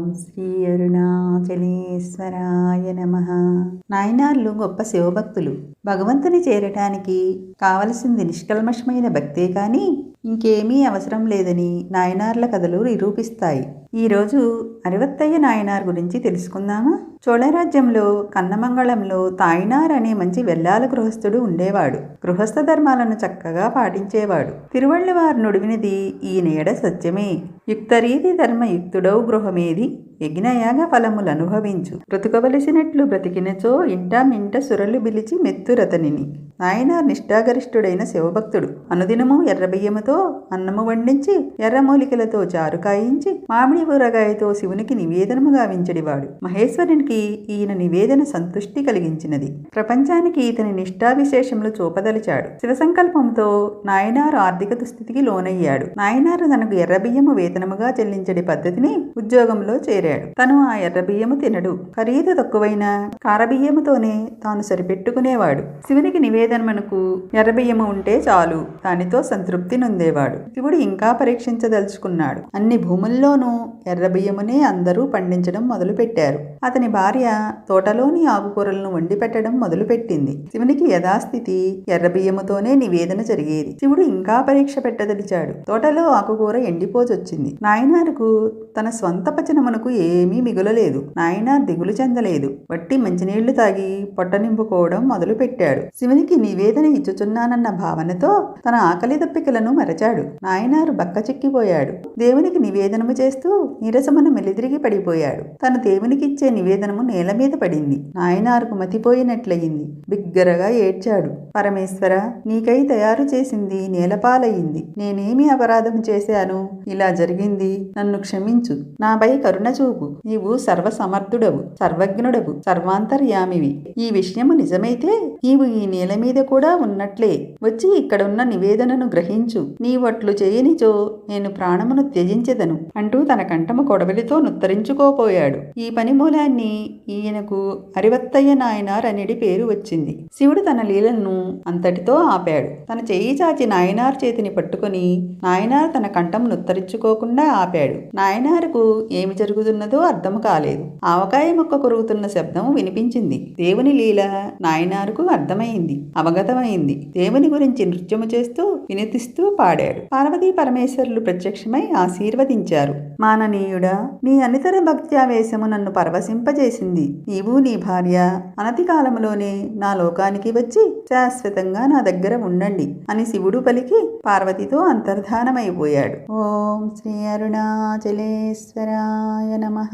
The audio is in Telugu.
ఓం శ్రీ అరుణాచలేశ్వరాయ నమ. నాయనార్లు గొప్ప శివభక్తులు. భగవంతుని చేరటానికి కావలసింది నిష్కల్మషమైన భక్తే కానీ ఇంకేమీ అవసరం లేదని నాయనార్ల కథలు నిరూపిస్తాయి. ఈరోజు అరవత్తయ్య నాయనార్ గురించి తెలుసుకుందామా? చోళరాజ్యంలో కన్నమంగళంలో తాయినార్ అనే మంచి వెల్లాల గృహస్థుడు ఉండేవాడు. గృహస్థ ధర్మాలను చక్కగా పాటించేవాడు. తిరువళ్ళవారు నుడివినది ఈ నేడ సత్యమే. యుక్తరీతి ధర్మయుక్తుడౌ గృహమేది యజ్ఞయాగ ఫలములు అనుభవించు బ్రతుకవలసినట్లు బ్రతికినచో ఇంట మింట సురలు బిలిచి మెత్తురతనిని. నాయనార్ నిష్ఠాగరిష్ఠుడైన శివభక్తుడు. అనుదినము ఎర్రబియ్యముతో అన్నము వండించి ఎర్రమూలికలతో చారు కాయించి మామిడి ఊరగాయతో శివునికి నివేదనము గావించడివాడు. మహేశ్వరునికి ఈయన నివేదన సంతుష్టి కలిగించినది. ప్రపంచానికి ఇతని నిష్ఠావిశేషములు చూపదలిచాడు. శివసంకల్పంతో నాయనారు ఆర్థిక దుస్థితికి లోనయ్యాడు. నాయనారు తనకు ఎర్రబియ్యము వేతనముగా చెల్లించడి పద్ధతిని ఉద్యోగంలో చేరాడు. తను ఆ ఎర్రబియ్యము తినడు. ఖరీదు తక్కువైన కారబియ్యముతోనే తాను సరిపెట్టుకునేవాడు. శివునికి నివేదన నివేదనమునకు ఎర్రబియ్యము ఉంటే చాలు. దానితో సంతృప్తి నొందేవాడు. శివుడు ఇంకా పరీక్షించదలుచుకున్నాడు. అన్ని భూముల్లోనూ ఎర్రబియ్యమునే అందరూ పండించడం మొదలుపెట్టారు. అతని భార్య తోటలోని ఆకుకూరలను వండి పెట్టడం మొదలుపెట్టింది. శివునికి యథాస్థితి ఎర్రబియ్యముతోనే నివేదన జరిగేది. శివుడు ఇంకా పరీక్ష పెట్టదలిచాడు. తోటలో ఆకుకూర ఎండిపోజొచ్చింది. నాయనారుకు తన స్వంత పచనమునకు ఏమీ మిగులలేదు. నాయనార్ దిగులు చెందలేదు. వట్టి మంచినీళ్ళు తాగి పొట్ట నింపుకోవడం మొదలుపెట్టాడు. శివునికి నివేదన ఇచ్చుచున్నానన్న భావనతో తన ఆకలి దప్పికలను మరచాడు. నాయనారు బక్క చిక్కిపోయాడు. దేవునికి నివేదనము చేస్తూ నీరసమన మెలిదిరిగి పడిపోయాడు. తన దేవునికిచ్చే నివేదనము నేల మీద పడింది. నాయనారుకు మతిపోయినట్లయింది. బిగ్గరగా ఏడ్చాడు. పరమేశ్వర నీకై తయారు చేసింది నేలపాలయ్యింది నేనేమి అపరాధం చేశాను? ఇలా జరిగింది. నన్ను క్షమించు. నాపై కరుణ చూపు. నీవు సర్వసమర్థుడవు సర్వజ్ఞుడవు సర్వాంతర్యామివి. ఈ విషయము నిజమైతే నీవు ఈ నేల మీద కూడా ఉన్నట్లే. వచ్చి ఇక్కడున్న నివేదనను గ్రహించు. నీవట్లు చేయనిచో నేను ప్రాణమును త్యజించెదను అంటూ తన కంఠము కొడవలితో నుత్తరించుకోపోయాడు. ఈ పని మూలాన్ని ఈయనకు అరివత్తయ్య నాయనార్ అనేది పేరు వచ్చింది. శివుడు తన లీలను అంతటితో ఆపాడు. తన చెయ్యి చాచి నాయనార్ చేతిని పట్టుకొని నాయనార్ తన కంఠం నుత్తరించుకోకుండా ఆపాడు. నాయనారుకు ఏమి జరుగుతున్నదో అర్థం కాలేదు. ఆవకాయ మొక్క కొరుగుతున్న శబ్దం వినిపించింది. దేవుని లీల నాయనారుకు అర్థమైంది. అవగతమైంది. దేవుని గురించి నృత్యము చేస్తూ వినతిస్తూ పాడాడు. పార్వతీ పరమేశ్వరులు ప్రత్యక్షమై ఆశీర్వదించారు. మాననీయుడా నీ అనితర భక్త్యావేశము నన్ను పరవశింపజేసింది. నీవు నీ భార్య అనతి కాలములోనే నా లోకానికి వచ్చి శాశ్వతంగా నా దగ్గర ఉండండి అని శివుడు పలికి పార్వతితో అంతర్ధానమైపోయాడు. ఓం శ్రీ అరుణాచలేశ్వరాయ నమ.